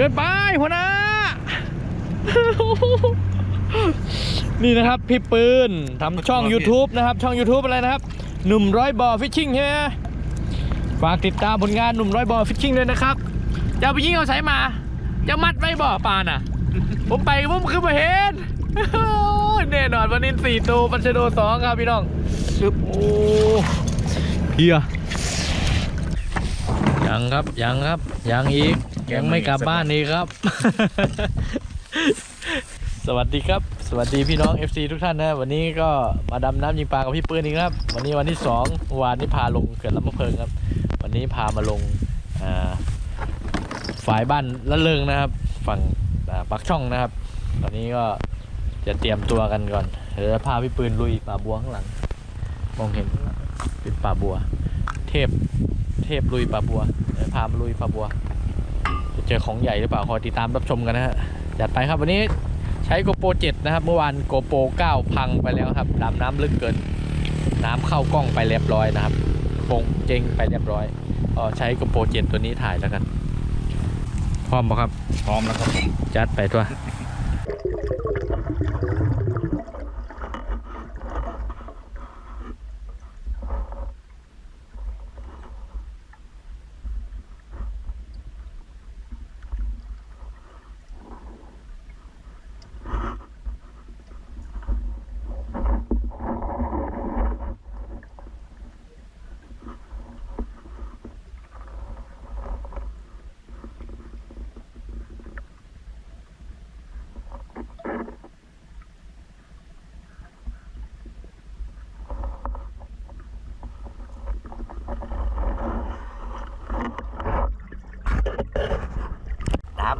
เกินไปหัวหน้า นี่นะครับพี่ปืนทำช่อง YouTube นะครับ ช่อง YouTube อะไรนะครับ หนุ่มร้อยบ่อฟิชชิ่งใช่ไหมฝากติดตามผลงานหนุ่มร้อยบ่อฟิชชิ่งด้วยนะครับจะเอาไปยิงเอาสายมา จะมัดไว้บ่อปลาน่ะ ผมไปผมคือมาเห็นโอ้ยแน่นอนวันนี้สี่ตัวปัญชโดสองครับพี่น้องซึบโอ้เพีย ยังครับยังครับยังอีกยังไม่กลับบ้านอีกครับ สวัสดีครับ สวัสดีพี่น้อง FC ทุกท่านนะวันนี้ก็มาดำน้ำยิงปลากับพี่ปืนอีกครับ วันนี้วันที่สองวานนี้พาลงเขื่อนลำมะเพิงครับ วันนี้พามาลงฝ่ายบ้านละเริงนะครับ ฝั่งอ่าปักช่องนะครับ ตอนนี้ก็จะเตรียมตัวกันก่อนเดี๋ยวจะพาพี่ปืนลุยป่าบัวข้างหลัง มองเห็นเป็นป่าบัว เทพ เทพลุยป่าบัวเดี๋ยวพามาลุยป่าบัวจะเจอของใหญ่หรือเปล่าคอยติดตามรับชมกันนะฮะจัดไปครับวันนี้ใช้โกโปร7นะครับ เมื่อวานโกโปร9พังไปแล้วครับดำน้ำลึกเกิน น้ำเข้ากล้องไปเรียบร้อยนะครับปงเจงไปเรียบร้อยก็ใช้โกโปร7ตัวนี้ถ่ายแล้วกัน พร้อมปะครับ พร้อมแล้วครับผมจัดไปตัว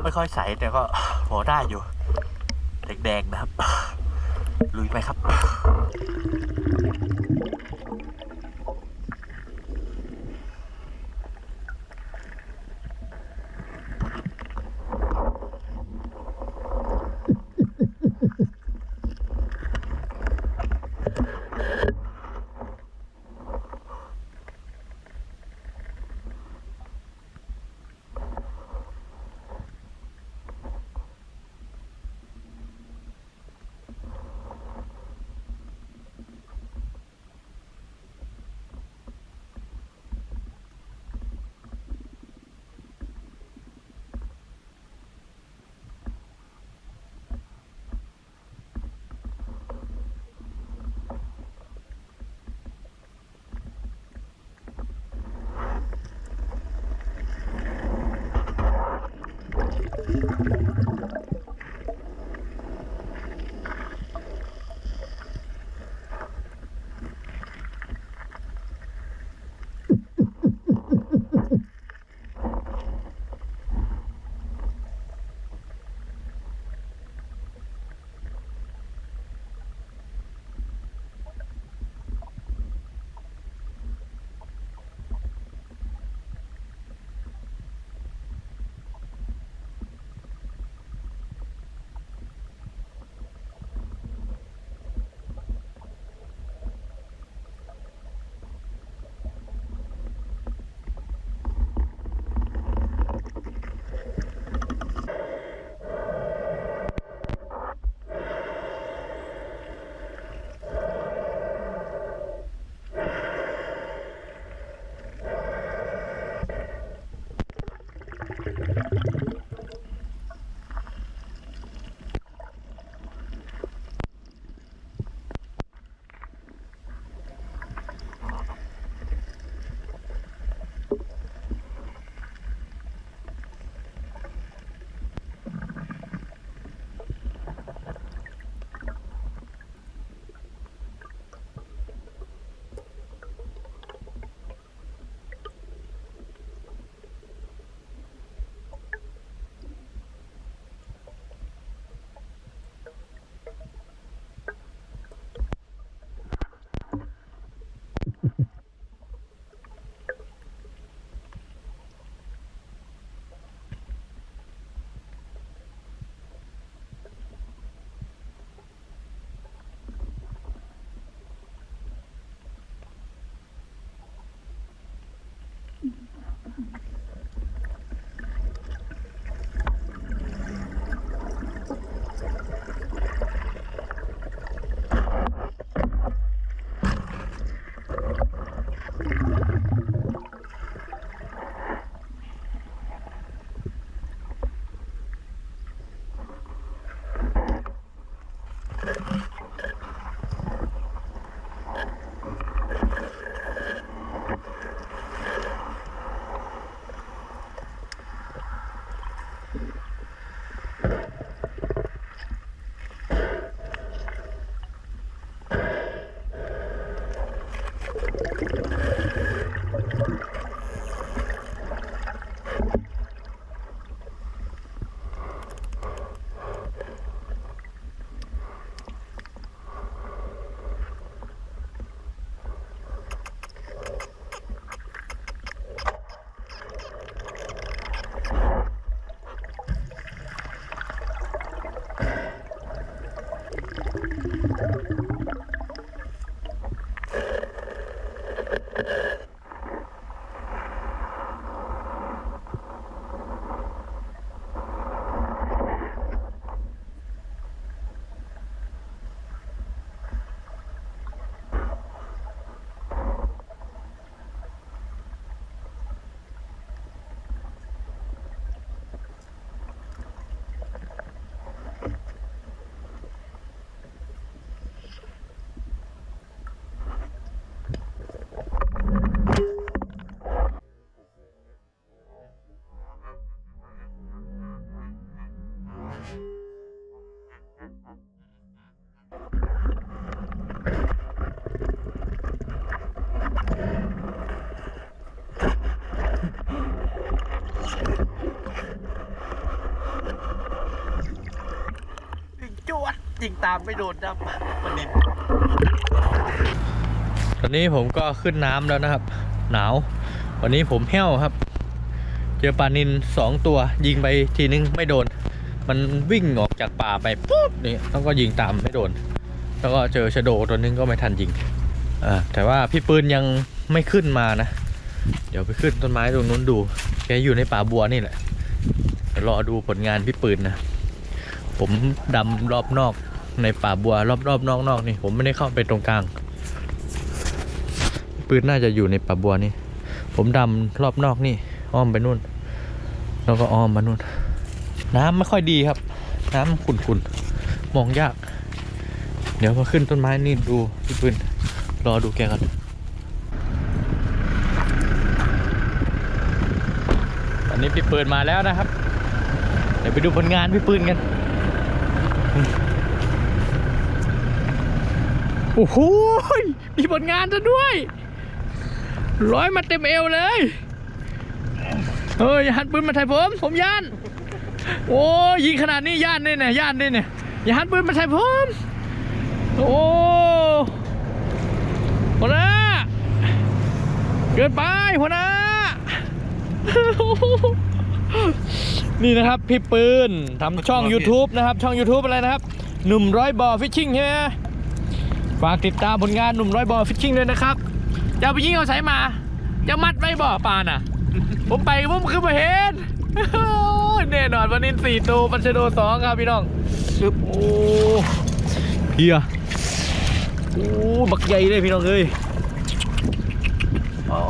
ไม่ค่อยใสแต่ก็พอได้อยู่แดงๆนะครับ ลุยไปครับ ยิงจวดยิงตามไม่โดนครับวันนี้ตอนนี้ผมก็ขึ้นน้ำแล้วนะครับ หนาว วันนี้ผมแห้วครับ เจอปลานินสองตัว ยิงไปทีนึงไม่โดน มันวิ่งออกจากป่าไปปุ๊บนี่แล้วก็ยิงตามไม่โดน แล้วก็เจอชะโดตัวนึงก็ไม่ทันยิงอ่าแต่ว่าพี่ปืนยังไม่ขึ้นมานะ เดี๋ยวไปขึ้นต้นไม้ตรงนู้นดู แกอยู่ในป่าบัวนี่แหละ เดี๋ยวรอดูผลงานพี่ปืนนะ ผมดำรอบนอกในป่าบัว รอบรอบนอกนอกนี่ ผมไม่ได้เข้าไปตรงกลาง ปืนน่าจะอยู่ในป่าบัวนี่ ผมดำรอบนอกนี่ อ้อมไปนู่น แล้วก็อ้อมมานู่น น้ำไม่ค่อยดีครับ น้ำขุ่นๆ มองยาก เดี๋ยวมาขึ้นต้นไม้นี่ดูพี่ปืนรอดูแกกัน อนนี้พี่ปืนมาแล้วนะครับ เดี๋ยวไปดูผลงานพี่ปืนกัน โอ้โห มีผลงานซะด้วย ร้อยมาเต็มเอวเลย เฮ้ยหันปืนมาไทยผม ผมย่าน โอ้ยิงขนาดนี้ย่านเนี่ยนะย่านเนี่เนี่ยอย่าหันปืนมาไทยผมโอ้หัวหน้าเกินไปหัวหน้า นี่นะครับพี่ปืนทำช่อง YouTube นะครับ ช่อง YouTube อะไรนะครับ หนุ่มร้อยบ่อฟิชชิ่งใช่ไหมฝากติดตามผลงานหนุ่มร้อยบ่อฟิชชิ่งด้วยนะครับจะเอาไปยิงเอาสายมาจะมัดไว้บ่อปลาน่ะ ผมไปผมขึ้นมาเห็นโอ้ยแน่นอนวันนี้สี่ตัวปัญชโดสองครับพี่น้องซึบโอ้เพียโอ้บักใหญ่เลยพี่น้องเอ้ยอ๋อ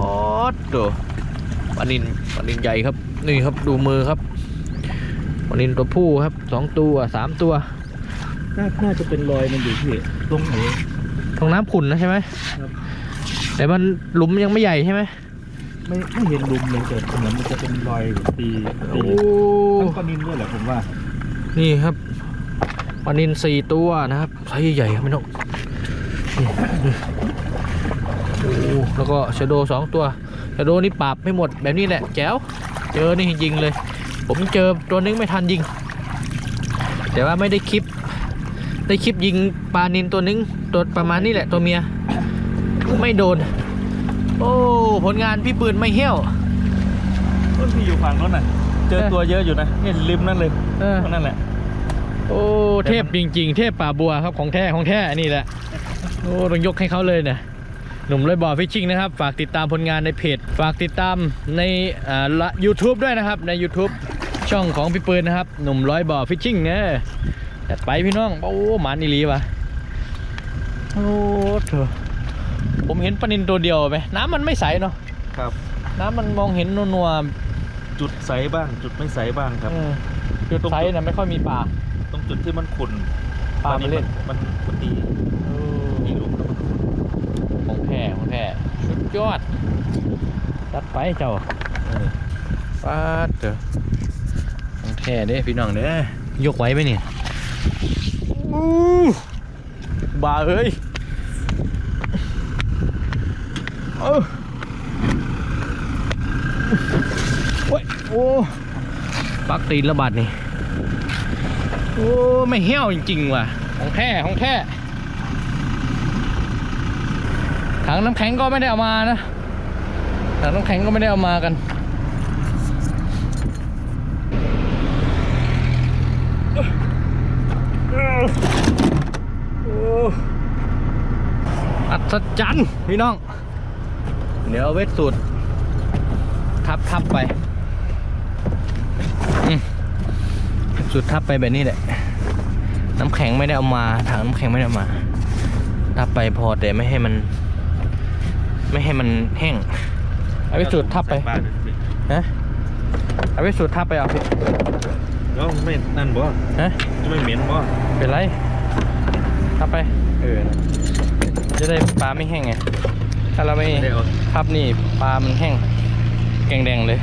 ตัว ปลานินปลานินใหญ่ครับ นี่ครับดูมือครับปลานินตัวผู้ครับสองตัวสามตัว น่าน่าจะเป็นรอยมันอยู่ที่ตรงไหนตรงน้ำขุ่นนะใช่ไหมครับแต่มันหลุมยังไม่ใหญ่ใช่ไหมไม่ไม่เห็นลุมเลยแต่เหมือนมันจะเป็นรอยตีตีโอ้ทั้งปลานินด้วยแหละผมว่า นี่ครับปลานินสี่ตัวนะครับไซส์ใหญ่ครับพี่น้องนี่นี่โอ้แล้วก็ชะโดสองตัว ชะโดนี่ปราบไม่หมดแบบนี้แหละแจ๋วเจอนี่ยิงเลย ผมเจอตัวนึงไม่ทันยิง แต่ว่าไม่ได้คลิป ได้คลิปยิงปลานินตัวนึงตัวประมาณนี้แหละตัวเมีย ไม่โดน โอ้ผลงานพี่ปืนไม่เหี้ยวต้นที่อยู่ฝั่งนั้นน่ะ เจอเออตัวเยอะอยู่นะเนี่ยริมนั่นเลยเออตรงนั่นแหละ โอ้เทพจริง ๆ เทพป่าบัวครับของแท้ของแท้นี่แหละโอ้ต้องยกให้เขาเลยเนี่ย หนุ่มเลยบ่อฟิชชิ่งนะครับ ฝากติดตามผลงานในเพจ ฝากติดตามในอ่าละ YouTube ด้วยนะครับใน YouTube ช่องของพี่ปืนนะครับ หนุ่มร้อยบ่อฟิชชิ่งเนี่ยจัดไปพี่น้อง โอ้หมันอีหลีวะโอ้เถอะผมเห็นปลานินตัวเดียวไหมน้ำมันไม่ใสเนาะครับ น้ำมันมองเห็นนัวจุดใสบ้าง จุดไม่ใสบ้างครับๆเออจุดใสนะไม่ค่อยมีปลา ตรงจุดที่มันขุ่นปลาไม่เล่น มันมันดีมีหลุมแล้วมัน ของแท้ของแท้สุด ยอดจัดไปเจ้าเออปาดเถอะของแท้ท้เด้พี่น้องเด้อยกไว้ไหมเนี่ยอู้บาเอ้ยเออโอ้ยโอ้ปักตีนระบาดนี่ โอ้ ไม่เหี้ยวจริง ๆ ว่ะ ของแท้ ของแท้ ถังน้ำแข็งก็ไม่ได้เอามานะถังน้ำแข็งก็ไม่ได้เอามากันอัศจรรย์พี่น้อง เดี๋ยวเอาเวทสูตร ทับทับไปสูตรทับไปแบบนี้แหละ น้ำแข็งไม่ได้เอามาถังน้ำแข็งไม่ได้เอามา ทับไปพอแต่ไม่ให้มัน ไม่ให้มันแห้งเอาเวทสูตรทับไปใส่ปลาดิฮะเอาเวทสูตรทับไปเอาพี่แล้วไม่นั่นบ่ฮะไม่เหม็นบ่เป็นไรทับไป เออจะได้ปลาไม่แห้งไง ถ้าเราไม่ได้เอาทับนี่ปลามันแห้ง แกงแดงเลย